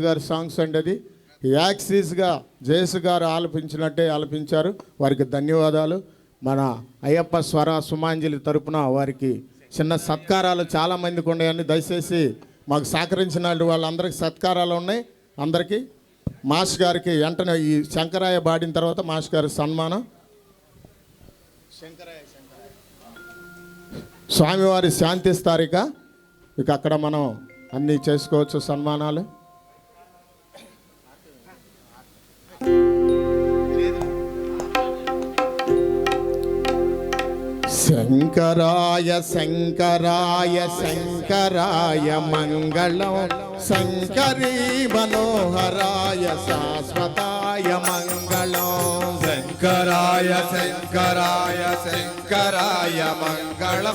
గారి సాంగ్స్ అండి అది. యాక్సిస్గా జేసు గారు ఆలపించినట్టే ఆలపించారు. వారికి ధన్యవాదాలు. మన అయ్యప్ప స్వర సుమాంజలి తరపున వారికి చిన్న సత్కారాలు చాలా మందికి ఉన్నాయని దయచేసి మాకు సహకరించిన వాళ్ళందరికీ సత్కారాలు ఉన్నాయి. అందరికీ మాస్ గారికి వెంటనే ఈ శంకరాయ పాడిన తర్వాత మాస్ గారి సన్మానం. స్వామివారి శాంతి స్థారిక. ఇక అక్కడ మనం అన్నీ చేసుకోవచ్చు సన్మానాలు. శంకరాయ శంకరాయ శంకరాయ మంగళం. శంకరీ మనోహరాయ శాశ్వతాయ మంగళం. శంకరాయ శంకరాయ శంకరాయ మంగళం.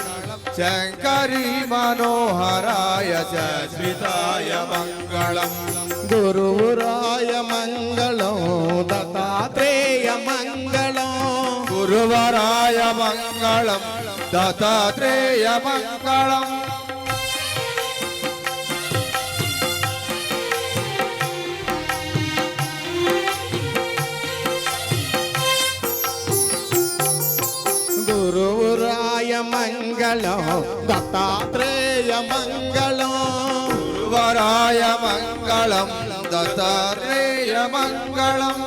శంకరీ మనోహరాయ శాశ్వతాయ మంగళం. గురువురాయ మంగళం. గురువరాయ మంగళం దత్తాత్రేయ మంగళం గురువురాయ మంగళం దత్తాత్రేయ మంగళం గురువరాయ మంగళం దత్తాత్రేయ మంగళం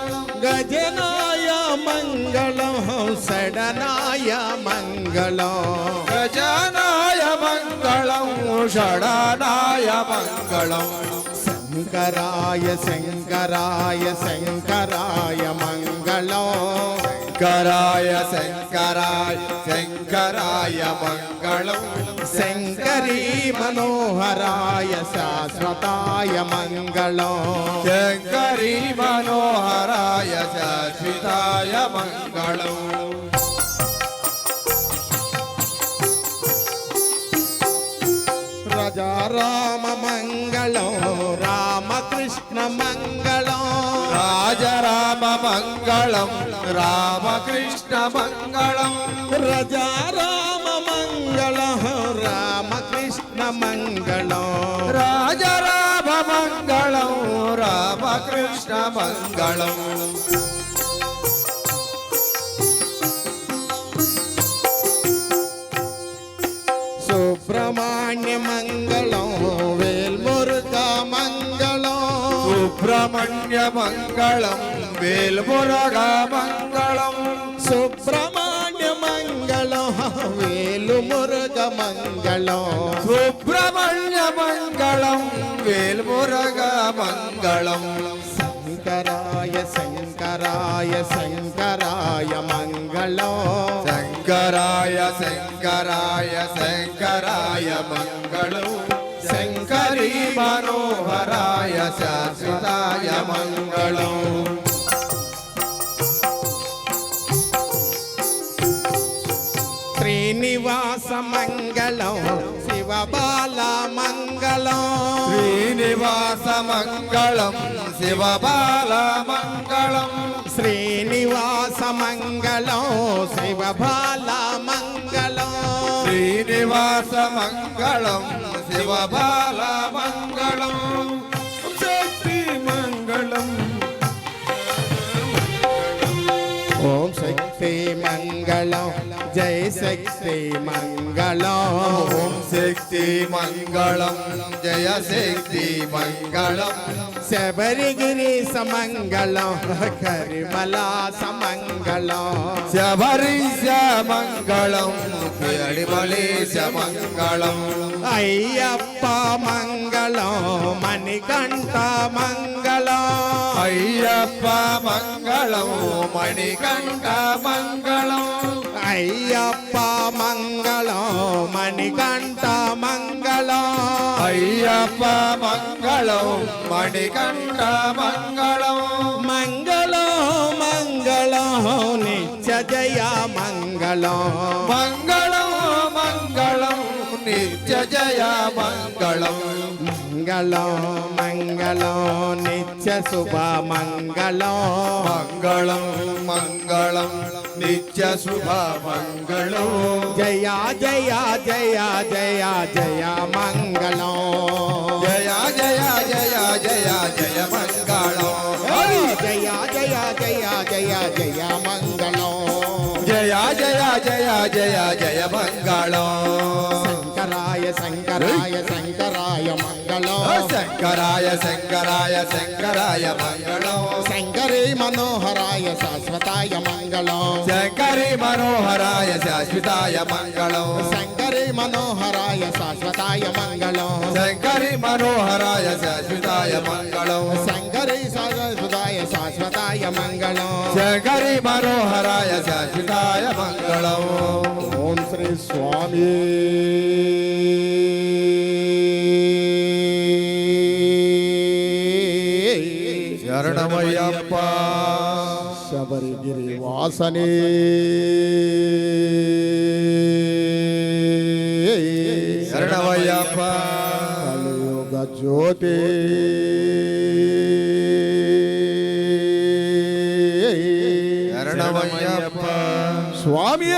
గజనాయ మంగళం షడనాయ మంగళం. గజానాయ మంగళం షడానాయ మంగళం. శంకరాయ శంకరాయ శంకరాయ శంకరాయ శంకరాయ శంకరాయ మంగళం శంకరీ మనోహరాయ శాశ్వతాయ మంగళం శంకరీ మనోహరాయ శాశ్వతాయ మంగళం రజారామ మంగళం రామకృష్ణ మంగళం రాజరామ మంగళం రామకృష్ణ మంగళం రజారామ మంగళం సుబ్రహ్మణ్య మంగళం వేల్మురగ మంగళం సుబ్రహ్మణ్య మంగళం వేలుమురుగ మంగళం సుబ్రహ్మణ్య మంగళం వేల్మురగ మంగళం శంకరాయ శంకరాయ శంకరాయ మంగళం. శంకరాయ శంకరాయ శంకరాయ మంగళం. శంకరీ మనోహరాయ శాశ్వతాయ మంగళం శ్రీనివాస మంగళం శివబాల మంగళం శ్రీనివాస మంగళం శ్రీనివాస మంగళం శివబాల మంగళం. శక్తి మంగళం. జయ శక్తి మంగళం. శబరిగిరి సమంగళం. కరిమలా సమంగళం. శబరీశ మంగళం అడిమలేశ మంగళం అయ్యప్ప మంగళం. మణికంఠ మంగళం. అయ్యప్ప మంగళం. మణికంఠ మంగళం. అయ్యప్ప మంగళం. మణికంఠ మంగళం అయ్యప్ప మంగళం మణికంఠ మంగళం మంగళం మంగళం నిత్య జయ మంగళం మంగళం మంగళం మంగళం మంగళం నిత్య శుభ మంగళం. మంగళం మంగళం నిత్య శుభ మంగళం. జయ జయ జయ జయ జయ మంగళం. జయ జయ జయ జయ జయ మంగళం జయ జయ జయ జయ జయ మంగళం. శంకరాయ శంకరాయ శంకరాయ మంగళం. శంకరాయ శంకరాయ శంకరాయ మంగళం. శంకరే మనోహరాయ శాశ్వతాయ మంగళం. శంకరి మనోహరాయ శాశ్వతాయ మంగళం. శంకరే మనోహరాయ శాశ్వతాయ మంగళం. శంకరి మనోహరాయ శాశ్వతాయ మంగళం. శంకరే శాశ్వతాయ శాశ్వతాయ మంగళం. శంకరి మనోహరాయ శాశ్వతాయ మంగళం. ఓం శ్రీ స్వామి. శరణమయ్యప్ప. శబరిగిరి వాసనే శరణమయ్యప్ప. కలియుగ జ్యోతి శరణమయ్యప్ప. స్వామి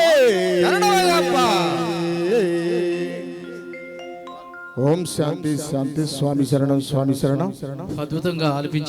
శరణమయ్యప్ప. ఓం శాంతి శాంతి స్వామి శరణం స్వామి శరణం. అద్భుతంగా ఆలపించారు.